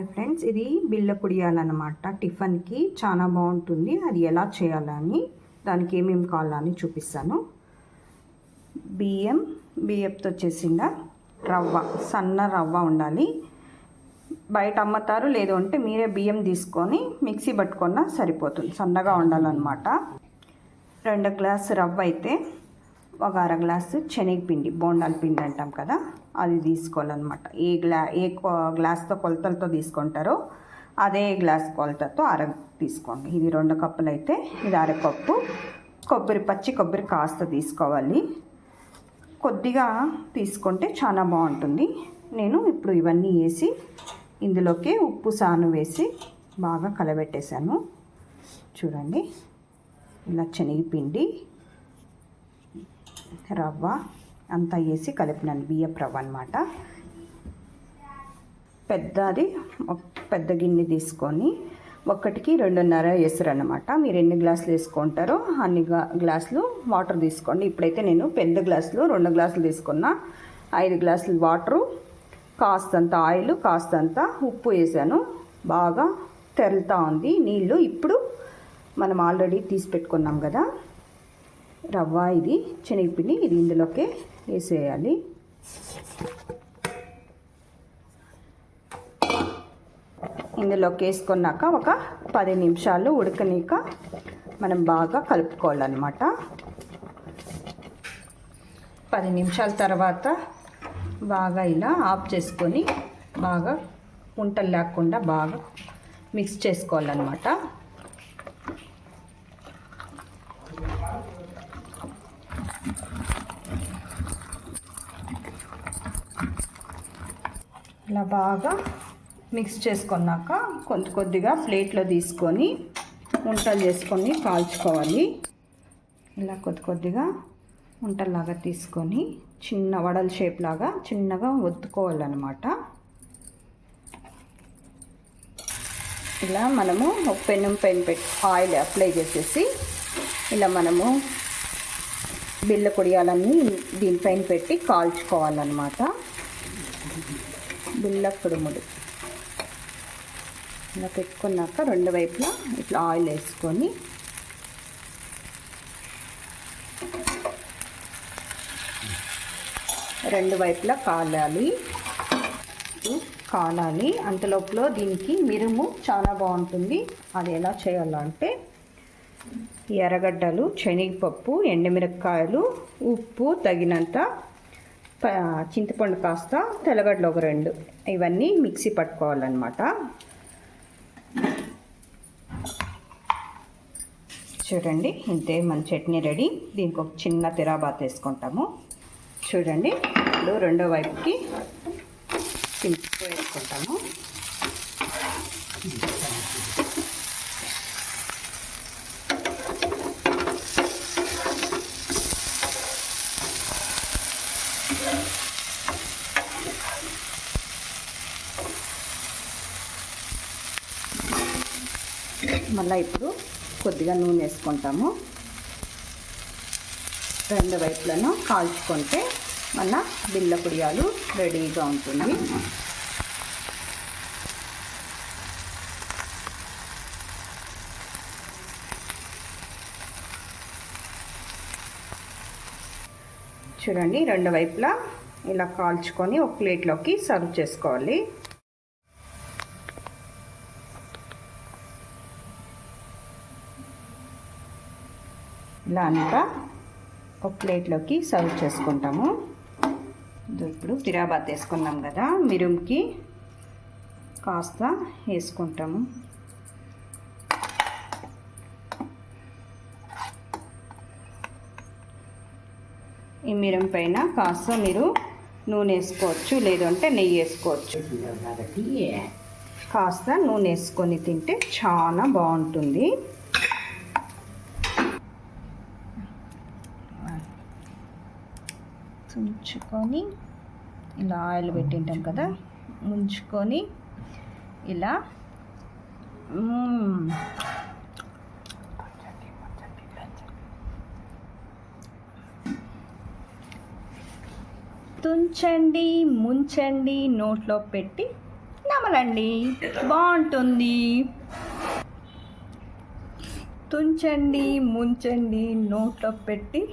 Hi friends ఇది బిల్ల పొడియాలన్నమాట. టిఫిన్కి చాలా బాగుంటుంది. అది ఎలా చేయాలని దానికి ఏమేమి కావాలని చూపిస్తాను. బియ్యం బియ్యంతో చేసిందా రవ్వ సన్న రవ్వ ఉండాలి. బయట అమ్ముతారు లేదు అంటే మీరే బియ్యం తీసుకొని మిక్సీ పట్టుకున్నా సరిపోతుంది. సన్నగా ఉండాలన్నమాట. రెండు గ్లాస్ రవ్వ అయితే ఒక అర గ్లాసు శనగపిండి బోండాల పిండి అంటాం కదా అది తీసుకోవాలన్నమాట. ఏ గ్లా ఏ గ్లాస్తో కొలతలతో తీసుకుంటారో అదే గ్లాస్ కొలతతో అర తీసుకోండి. ఇది రెండు కప్పులు అయితే ఇది అరకప్పు. కొబ్బరి పచ్చి కొబ్బరి కాస్త తీసుకోవాలి. కొద్దిగా తీసుకుంటే చాలా బాగుంటుంది. నేను ఇప్పుడు ఇవన్నీ వేసి ఇందులోకి ఉప్పు సాను వేసి బాగా కలబెట్టేశాను. చూడండి ఇలా శనగపిండి రవ్వ అంతా వేసి కలిపినాను బియ్యపు రవ్వ అనమాట పెద్దది పెద్ద గిన్నె తీసుకొని ఒక్కటికి రెండున్నర వేసారు అనమాట మీరు ఎన్ని గ్లాసులు వేసుకుంటారో అన్ని గ్లా- గ్లాసులు వాటర్ తీసుకోండి. ఇప్పుడైతే నేను పెద్ద గ్లాసులు రెండు గ్లాసులు తీసుకున్నా. ఐదు గ్లాసులు వాటరు కాస్తంత ఆయిల్ కాస్తంత ఉప్పు వేసాను. బాగా తెరులుతూ ఉంది. నీళ్ళు ఇప్పుడు మనం ఆల్రెడీ తీసి పెట్టుకున్నాం కదా. రవ్వ ఇది శనగపిండి ఇది ఇందులోకి వేసేయాలి. ఇందులోకి వేసుకున్నాక ఒక పది నిమిషాలు ఉడకనీక మనం బాగా కలుపుకోవాలన్నమాట. పది నిమిషాల తర్వాత బాగా ఇలా ఆఫ్ చేసుకొని బాగా ఉంటలు లేకుండా బాగా మిక్స్ చేసుకోవాలన్నమాట. ఇలా బాగా మిక్స్ చేసుకున్నాక కొద్ది కొద్దిగా ప్లేట్లో తీసుకొని వంటలు చేసుకొని కాల్చుకోవాలి. ఇలా కొద్ది కొద్దిగా వంటల్లాగా తీసుకొని చిన్న వడల షేప్ లాగా చిన్నగా ఒత్తుకోవాలన్నమాట. ఇలా మనము ఒక పెన్ పెట్టి ఆయిల్ అప్లై చేసేసి ఇలా మనము బిల్ల కొడియాలన్నీ దీనిపైన పెట్టి కాల్చుకోవాలన్నమాట. బిల్ల కుడుముడు ఇలా పెట్టుకున్నాక రెండు వైపులా ఇట్లా ఆయిల్ వేసుకొని రెండు వైపులా కాలాలి. కాలాలి. అంతలోపల దీనికి మిరుము చాలా బాగుంటుంది. అది ఎలా చేయాలంటే ఎర్రగడ్డలు శనగపప్పు ఎండుమిరపకాయలు ఉప్పు తగినంత చింతపండు కాస్త తెల్లగడ్డలు ఒక రెండు. ఇవన్నీ మిక్సీ పట్టుకోవాలన్నమాట. చూడండి ఇంతే మన చట్నీ రెడీ. దీనికి ఒక చిన్న తిరాబాత్ వేసుకుంటాము. చూడండి ఇప్పుడు రెండో వైపుకి చింపు వేసుకుంటాము. మళ్ళీ ఇప్పుడు కొద్దిగా నూనె వేసుకుంటాము. రెండు వైపులను కాల్చుకుంటే మన బిల్ల పుడియాలు రెడీగా ఉంటుంది. చూడండి రెండు వైపులా ఇలా కాల్చుకొని ఒక ప్లేట్లోకి సర్వ్ చేసుకోవాలి. ఇలా అంతా ఒక ప్లేట్లోకి సర్వ్ చేసుకుంటాము. ఇప్పుడు ఫిరాబాత్ వేసుకున్నాం కదా మిరుంకి కాస్త వేసుకుంటాము. ఈ మిరం పైన కాస్త మీరు నూనె వేసుకోవచ్చు లేదంటే నెయ్యి వేసుకోవచ్చు. కాస్త నూనె వేసుకొని తింటే చాలా బాగుంటుంది. ముంచుకొని ఇలా ఆయిల్ పెట్టింటాం కదా ముంచుకొని ఇలా తుంచండి ముంచండి నోట్లో పెట్టి నమలండి. బాగుంటుంది. తుంచండి ముంచండి నోట్లో పెట్టి